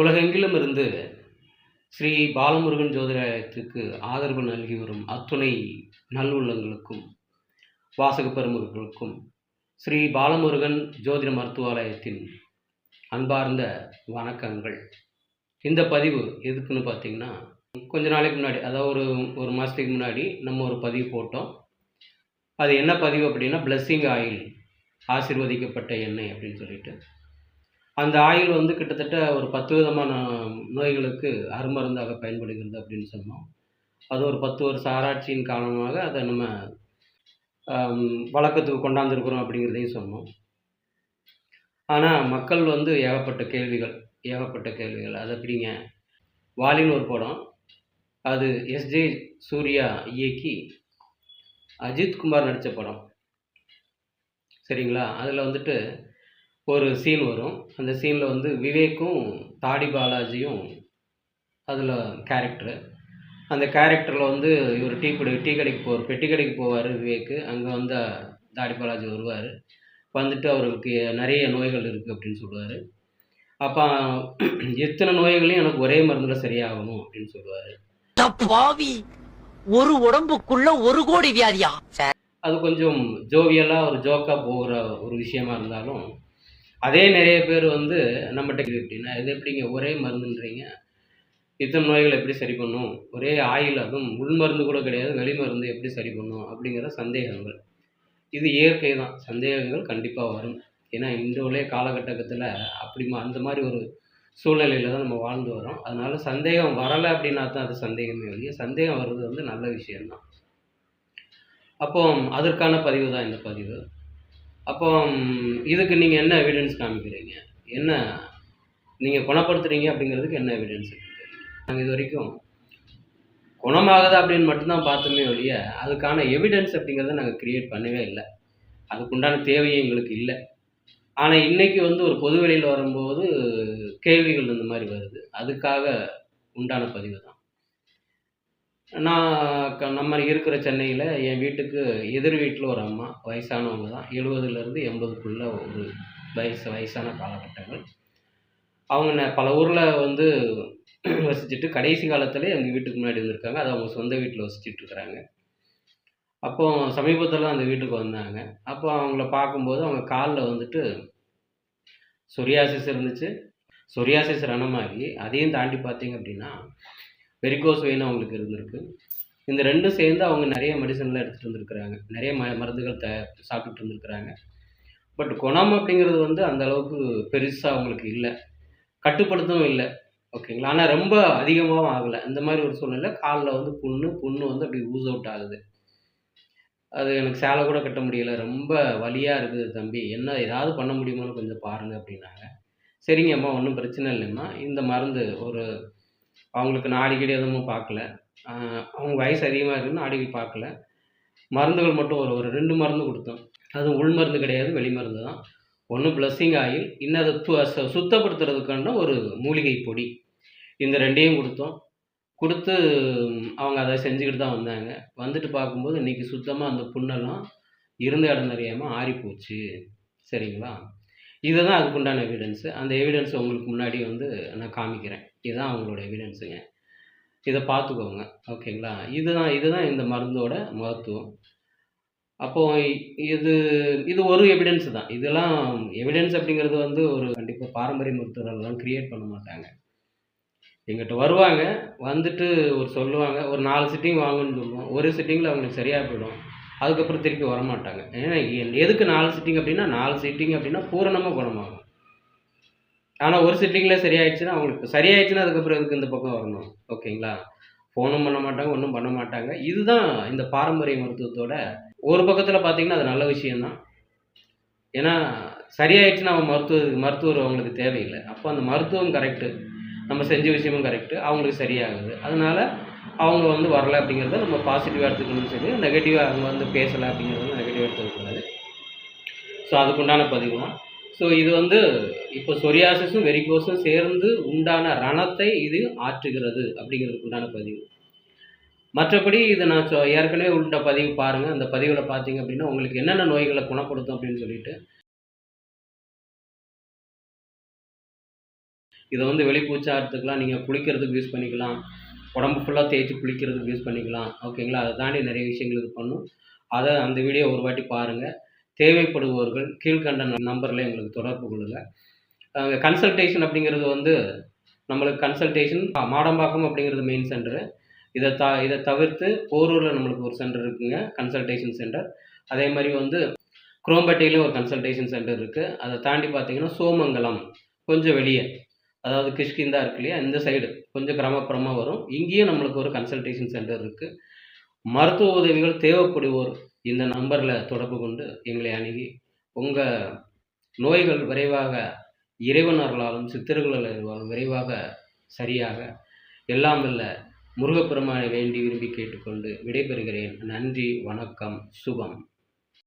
உலகெங்கிலும் இருந்து ஸ்ரீ பாலமுருகன் ஜோதிடத்துக்கு ஆதரவு நல்கி வரும் அத்துணை நல்லுள்ளங்களுக்கும் வாசக பெருமக்களுக்கும் ஸ்ரீ பாலமுருகன் ஜோதிட மருத்துவாலயத்தின் அன்பார்ந்த வணக்கங்கள். இந்த பதிவு எதுக்குன்னு பார்த்தீங்கன்னா கொஞ்ச நாளைக்கு முன்னாடி அதாவது ஒரு ஒரு மாதத்துக்கு முன்னாடி நம்ம ஒரு பதிவு போட்டோம். அது என்ன பதிவு அப்படின்னா பிளஸ்ஸிங் ஆயில் ஆசிர்வதிக்கப்பட்ட எண்ணெய் அப்படின்னு சொல்லிட்டு. அந்த ஆயில் வந்து கிட்டத்தட்ட ஒரு பத்து விதமான நோய்களுக்கு அருமருந்தாக பயன்படுகிறது அப்படின்னு சொன்னோம். அது ஒரு பத்து வருஷ ஆராய்ச்சியின் காரணமாக அதை நம்ம வழக்கத்துக்கு கொண்டாந்துருக்குறோம் அப்படிங்கிறதையும் சொன்னோம். ஆனால் மக்கள் வந்து ஏகப்பட்ட கேள்விகள் ஏகப்பட்ட கேள்விகள். அது எப்படிங்க வாலின் ஒரு படம். அது எஸ்ஜே சூர்யா இயக்கி அஜித் குமார் நடித்த படம். சரிங்களா? அதில் வந்துட்டு ஒரு சீன் வரும். அந்த சீனில் வந்து விவேக்கும் தாடி பாலாஜியும் அதில் கேரக்டரு அந்த கேரக்டரில் வந்து இவர் டீ குடி டீ கடைக்கு போவார் பெட்டி கடைக்கு போவார் விவேக்கு. அங்கே வந்து தாடி பாலாஜி வருவார். வந்துட்டு அவருக்கு நிறைய நோய்கள் இருக்குது அப்படின்னு சொல்லுவார். அப்போ எத்தனை நோய்களையும் எனக்கு ஒரே மருந்தில் சரியாகணும் அப்படின்னு சொல்லுவார். பாவி ஒரு உடம்புக்குள்ள ஒரு கோடி வியாதியா? அது கொஞ்சம் ஜோவியலாக ஒரு ஜோக்காக போகிற ஒரு விஷயமா இருந்தாலும் அதே நிறைய பேர் வந்து நம்மகிட்ட எப்படின்னா இது எப்படிங்க? ஒரே மருந்துன்றீங்க. இத்தனை நோய்களை எப்படி சரி பண்ணும்? ஒரே ஆயில் அதுவும் உள் மருந்து கூட கிடையாது வெளி மருந்து எப்படி சரி பண்ணும்? அப்படிங்கிற சந்தேகங்கள். இது இயற்கை தான். சந்தேகங்கள் கண்டிப்பாக வரும். ஏன்னா இன்றைய காலகட்டத்தில் அப்படி மா- அந்த மாதிரி ஒரு சூழ்நிலையில் தான் நம்ம வாழ்ந்து வரோம் அதனால் சந்தேகம் வரலை அப்படின்னா தான் அது சந்தேகமே வெளியே சந்தேகம் வர்றது வந்து நல்ல விஷயம்தான். அப்போ அதற்கான பதிவு தான் இந்த பதிவு. அப்போ இதுக்கு நீங்கள் என்ன எவிடன்ஸ் காமிக்கிறீங்க? என்ன நீங்கள் குணப்படுத்துறீங்க அப்படிங்கிறதுக்கு என்ன எவிடன்ஸ் நாங்கள் இது வரைக்கும் குணமாகுது அப்படின்னு மட்டும்தான் பார்த்தோமே ஒழிய அதுக்கான எவிடன்ஸ் அப்படிங்கிறத நாங்கள் கிரியேட் பண்ணவே இல்லை. அதுக்குண்டான தேவையே எங்களுக்கு இல்லை. ஆனால் இன்றைக்கி வந்து ஒரு பொது வெளியில் வரும்போது கேள்விகள் இந்த மாதிரி வருது. அதுக்காக உண்டான பதிவு தான். நான் க- நம்ம இருக்கிற சென்னையில் என் வீட்டுக்கு எதிர் வீட்டில் ஒரு அம்மா வயசானவங்க தான். எழுபதுலேருந்து எண்பதுக்குள்ளே ஒரு வயசு வயசான காலகட்டங்கள். அவங்க ந- பல ஊரில் வந்து வசிச்சுட்டு கடைசி காலத்தில் எங்கள் வீட்டுக்கு முன்னாடி வந்திருக்காங்க. அது அவங்க சொந்த வீட்டில் வசிச்சுட்டு இருக்கிறாங்க. அப்போ சமீபத்தில் அந்த வீட்டுக்கு வந்தாங்க. அப்போ அவங்கள பார்க்கும்போது அவங்க காலில் வந்துட்டு சொரியாசிஸ் இருந்துச்சு. சொரியாசிஸ் ரணமாகி அதையும் தாண்டி பார்த்தீங்க அப்படின்னா வெரிகோஸ் வெயின் அவங்களுக்கு இருந்திருக்கு. இந்த ரெண்டும் சேர்ந்து அவங்க நிறைய மெடிசன்லாம் எடுத்துகிட்டு வந்திருக்கிறாங்க. நிறைய ம மருந்துகள் த சாப்பிட்டுட்டு இருந்திருக்கிறாங்க பட் குணம் அப்படிங்கிறது வந்து அந்த அளவுக்கு பெருசாக அவங்களுக்கு இல்லை. கட்டுப்படுத்தவும் இல்லை. ஓகேங்களா ஆனால் ரொம்ப அதிகமாகவும் ஆகலை. இந்த மாதிரி ஒரு சூழ்நிலை காலில் வந்து புண்ணு புண்ணு வந்து அப்படி ஊஸ் அவுட் ஆகுது. அது எனக்கு சேலை கூட கட்ட முடியல. ரொம்ப வலியாக இருக்குது தம்பி. என்ன ஏதாவது பண்ண முடியுமான்னு கொஞ்சம் பாருங்கள் அப்படின்னாங்க. சரிங்க அம்மா ஒன்றும் பிரச்சனை இல்லைம்மா. இந்த மருந்து ஒரு அவங்களுக்கு நான் எதுவும் பார்க்கல. அவங்க வயசு அதிகமாக இருக்குன்னு அடிக்கடி பார்க்கல. மருந்துகள் மட்டும் ஒரு ஒரு ரெண்டு மருந்து கொடுத்தோம். அது உள் மருந்து கிடையாது வெளி மருந்து தான். ஒன்று பிளஸ்ஸிங் ஆயில் இன்னும் அதை சுத்தப்படுத்துறதுக்கான ஒரு மூலிகை பொடி. இந்த ரெண்டையும் கொடுத்தோம். கொடுத்து அவங்க அதை செஞ்சுக்கிட்டு தான் வந்தாங்க. வந்துட்டு பார்க்கும்போது இன்றைக்கி சுத்தமாக அந்த புண்ணெல்லாம் இருந்த இடம் தெரியாமல் ஆறிப்போச்சு. சரிங்களா? இதுதான் அதுக்குண்டான எவிடன்ஸு அந்த எவிடன்ஸ் உங்களுக்கு முன்னாடி வந்து நான் காமிக்கிறேன். இதுதான் அவங்களோட எவிடன்ஸுங்க இதை பார்த்துக்கோங்க. ஓகேங்களா? இதுதான் இதுதான் இந்த மருந்தோட மகத்துவம். அப்போது இது இது ஒரு எவிடன்ஸ் தான். இதெல்லாம் எவிடன்ஸ் அப்படிங்கிறது வந்து ஒரு கண்டிப்பாக பாரம்பரிய மருத்துவர்கள்லாம் க்ரியேட் பண்ண மாட்டாங்க. எங்கிட்ட வருவாங்க வந்துட்டு ஒரு சொல்லுவாங்க ஒரு நாலு சிட்டிங் வாங்கன்னு சொல்லுவோம். ஒரு சிட்டிங்கில் அவங்களுக்கு சரியாக போயிடும். அதுக்கப்புறம் திருப்பி வரமாட்டாங்க. ஏன்னா எதுக்கு நாலு சிட்டிங் அப்படின்னா நாலு சிட்டிங் அப்படின்னா பூரணமாக குணமாகும். ஆனால் ஒரு சிட்டிங்கில் சரியாயிடுச்சுன்னா அவங்களுக்கு சரியாயிடுச்சுன்னா அதுக்கப்புறம் எதுக்கு இந்த பக்கம் வரணும்? ஓகேங்களா? ஃபோனும் பண்ண மாட்டாங்க ஒன்றும் பண்ண மாட்டாங்க. இதுதான் இந்த பாரம்பரிய மருத்துவத்தோட ஒரு பக்கத்தில் பார்த்தீங்கன்னா அது நல்ல விஷயந்தான் ஏன்னா சரியாயிடுச்சுன்னா அவன் மருத்துவ மருத்துவர் அவங்களுக்கு தேவையில்லை. அப்போ அந்த மருத்துவம் கரெக்டு நம்ம செஞ்ச விஷயமும் கரெக்டு அவங்களுக்கு சரியாகுது. அதனால் அவங்க வந்து வரல அப்படிங்கிறத நம்ம பாசிட்டிவாக எடுத்துக்கணும்னு சொல்லி நெகட்டிவாக அவங்க வந்து பேசலை அப்படிங்கிறத நெகட்டிவாக எடுத்துக்கக்கூடாது. ஸோ அதுக்குண்டான பதிவு தான். ஸோ இது வந்து இப்போ சொரியாசிஸும் வெரிகோஸும் சேர்ந்து உண்டான ரணத்தை இது ஆற்றுகிறது அப்படிங்கிறதுக்கு உண்டான பதிவு. மற்றபடி இது நான் சொ- ஏற்கனவே உள்ள பதிவு பாருங்கள் அந்த பதிவில் பார்த்தீங்க அப்படின்னா உங்களுக்கு என்னென்ன நோய்களை குணப்படுத்தும் அப்படின்னு சொல்லிட்டு. இதை வந்து வெளிப்பூச்சாரத்துக்குலாம் நீங்கள் குளிக்கிறதுக்கு யூஸ் பண்ணிக்கலாம். உடம்பு ஃபுல்லாக தேய்ச்சி குளிக்கிறதுக்கு யூஸ் பண்ணிக்கலாம். ஓகேங்களா அதை தாண்டி நிறைய விஷயங்கள் இது பண்ணும். அதை அந்த வீடியோ ஒரு வாட்டி பாருங்கள் தேவைப்படுபவர்கள் கீழ்கண்ட நம்பரில் எங்களுக்கு தொடர்பு கொள்ளுங்கள் கன்சல்டேஷன் அப்படிங்கிறது வந்து நம்மளுக்கு கன்சல்டேஷன் மாடம்பாக்கம் அப்படிங்கிறது மெயின் சென்டரு இதை த இதை தவிர்த்து போரூரில் நம்மளுக்கு ஒரு சென்டர் இருக்குங்க கன்சல்டேஷன் சென்டர் அதே மாதிரி வந்து குரோம்பேட்டையிலும் ஒரு கன்சல்டேஷன் சென்டர் இருக்குது அதை தாண்டி பார்த்தீங்கன்னா சோமங்கலம் கொஞ்சம் வெளியே. அதாவது கிஷ்கிந்தா இருக்கு இல்லையா இந்த சைடு கொஞ்சம் கிராமப்புறமாக வரும். இங்கேயும் நம்மளுக்கு ஒரு கன்சல்டேஷன் சென்டர் இருக்குது மருத்துவ உதவிகள் தேவைப்படுவோர் இந்த நம்பரில் தொடர்பு கொண்டு எங்களை அணுகி உங்கள் நோய்கள் விரைவாக இறைவனர்களாலும் சித்தர்களாலும் விரைவாக சரியாக எல்லாம் வல்ல முருகப்பெருமானை வேண்டி விரும்பி கேட்டுக்கொண்டு விடைபெறுகிறேன். நன்றி வணக்கம் சுபம்.